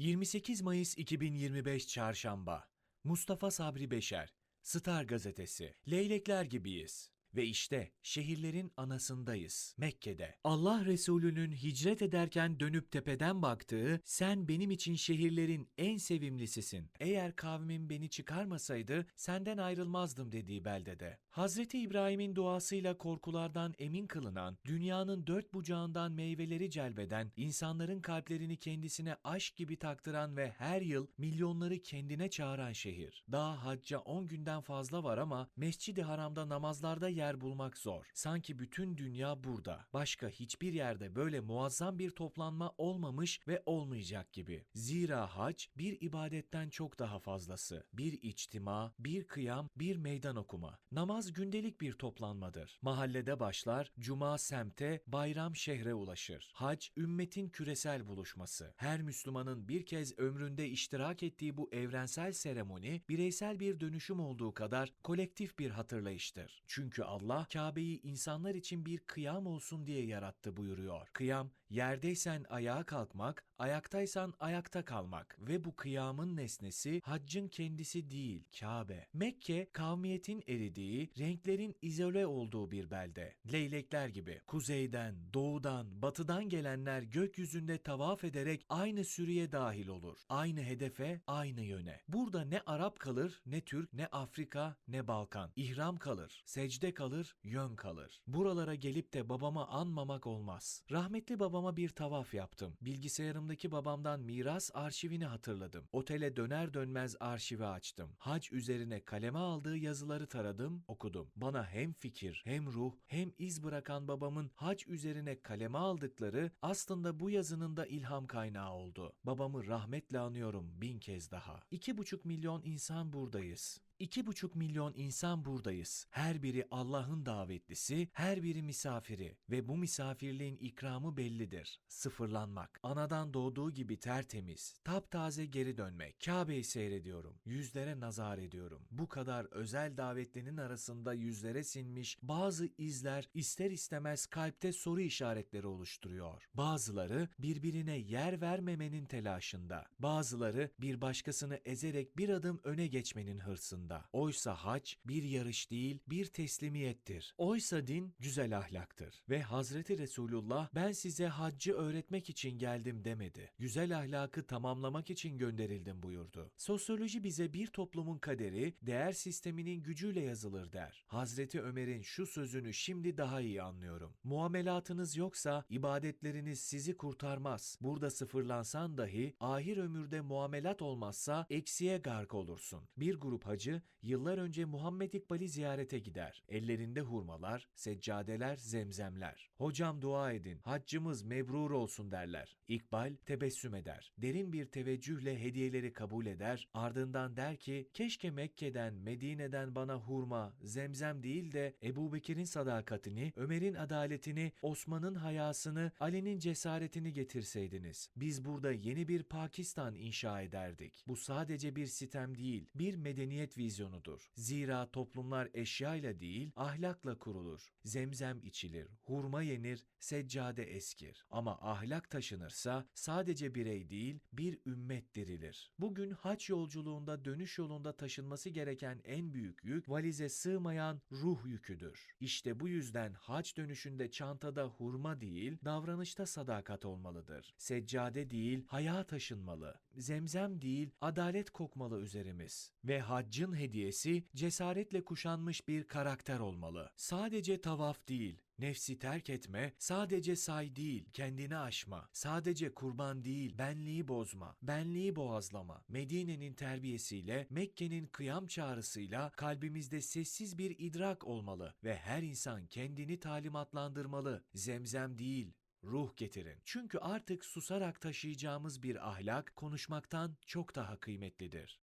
28 Mayıs 2025 Çarşamba Mustafa Sabri Beşer Star Gazetesi Leylekler gibiyiz. Ve işte şehirlerin anasındayız, Mekke'de. Allah Resulü'nün hicret ederken dönüp tepeden baktığı, sen benim için şehirlerin en sevimlisisin. Eğer kavmim beni çıkarmasaydı senden ayrılmazdım dediği beldede. Hazreti İbrahim'in duasıyla korkulardan emin kılınan, dünyanın dört bucağından meyveleri celbeden, insanların kalplerini kendisine aşk gibi taktıran ve her yıl milyonları kendine çağıran şehir. Daha hacca 10 günden fazla var ama Mescid-i Haram'da namazlarda yer bulmak zor. Sanki bütün dünya burada. Başka hiçbir yerde böyle muazzam bir toplanma olmamış ve olmayacak gibi. Zira hac bir ibadetten çok daha fazlası. Bir içtima, bir kıyam, bir meydan okuma. Namaz gündelik bir toplanmadır. Mahallede başlar, cuma semte, bayram şehre ulaşır. Hac, ümmetin küresel buluşması. Her Müslümanın bir kez ömründe iştirak ettiği bu evrensel seremoni, bireysel bir dönüşüm olduğu kadar kolektif bir hatırlayıştır. Çünkü Allah, Kabe'yi insanlar için bir kıyam olsun diye yarattı buyuruyor. Kıyam, yerdeysen ayağa kalkmak, ayaktaysan ayakta kalmak ve bu kıyamın nesnesi haccın kendisi değil, Kabe. Mekke, kavmiyetin eridiği, renklerin izole olduğu bir belde. Leylekler gibi kuzeyden, doğudan, batıdan gelenler gökyüzünde tavaf ederek aynı sürüye dahil olur. Aynı hedefe, aynı yöne. Burada ne Arap kalır, ne Türk, ne Afrika, ne Balkan. İhram kalır, secde kalır, yön kalır. Buralara gelip de babamı anmamak olmaz. Rahmetli babama bir tavaf yaptım. Bilgisayarımdaki babamdan miras arşivini hatırladım. Otele döner dönmez arşivi açtım. Hac üzerine kaleme aldığı yazıları taradım, okudum. Bana hem fikir, hem ruh, hem iz bırakan babamın hac üzerine kaleme aldıkları aslında bu yazının da ilham kaynağı oldu. Babamı rahmetle anıyorum bin kez daha. İki buçuk milyon insan buradayız. İki buçuk milyon insan buradayız. Her biri Allah'ın davetlisi, her biri misafiri ve bu misafirliğin ikramı bellidir. Sıfırlanmak. Anadan doğduğu gibi tertemiz, taptaze geri dönmek. Kabe'yi seyrediyorum. Yüzlere nazar ediyorum. Bu kadar özel davetlinin arasında yüzlere sinmiş bazı izler ister istemez kalpte soru işaretleri oluşturuyor. Bazıları birbirine yer vermemenin telaşında. Bazıları bir başkasını ezerek bir adım öne geçmenin hırsında. Oysa hac bir yarış değil, bir teslimiyettir. Oysa din güzel ahlaktır. Ve Hazreti Resulullah ben size haccı öğretmek için geldim demedi. Güzel ahlakı tamamlamak için gönderildim buyurdu. Sosyoloji bize bir toplumun kaderi değer sisteminin gücüyle yazılır der. Hazreti Ömer'in şu sözünü şimdi daha iyi anlıyorum. Muamelatınız yoksa ibadetleriniz sizi kurtarmaz. Burada sıfırlansan dahi ahir ömürde muamelat olmazsa eksiye gark olursun. Bir grup hacı yıllar önce Muhammed İkbal'i ziyarete gider. Ellerinde hurmalar, seccadeler, zemzemler. Hocam dua edin, haccımız mebrur olsun derler. İkbal tebessüm eder. Derin bir teveccühle hediyeleri kabul eder. Ardından der ki, keşke Mekke'den, Medine'den bana hurma, zemzem değil de Ebu Bekir'in sadakatini, Ömer'in adaletini, Osman'ın hayasını, Ali'nin cesaretini getirseydiniz. Biz burada yeni bir Pakistan inşa ederdik. Bu sadece bir sitem değil, bir medeniyet vizyonudur. Zira toplumlar eşyayla değil, ahlakla kurulur. Zemzem içilir, hurma yenir, seccade eskir. Ama ahlak taşınırsa sadece birey değil, bir ümmet dirilir. Bugün haç yolculuğunda dönüş yolunda taşınması gereken en büyük yük valize sığmayan ruh yüküdür. İşte bu yüzden haç dönüşünde çantada hurma değil, davranışta sadakat olmalıdır. Seccade değil, haya taşınmalı. Zemzem değil, adalet kokmalı üzerimiz. Ve haccın hediyesi cesaretle kuşanmış bir karakter olmalı. Sadece tavaf değil, Nefsi terk etme, sadece say değil, kendini aşma. Sadece kurban değil, benliği bozma, benliği boğazlama. Medine'nin terbiyesiyle, Mekke'nin kıyam çağrısıyla kalbimizde sessiz bir idrak olmalı ve her insan kendini talimatlandırmalı. Zemzem değil, ruh getirin. Çünkü artık susarak taşıyacağımız bir ahlak konuşmaktan çok daha kıymetlidir.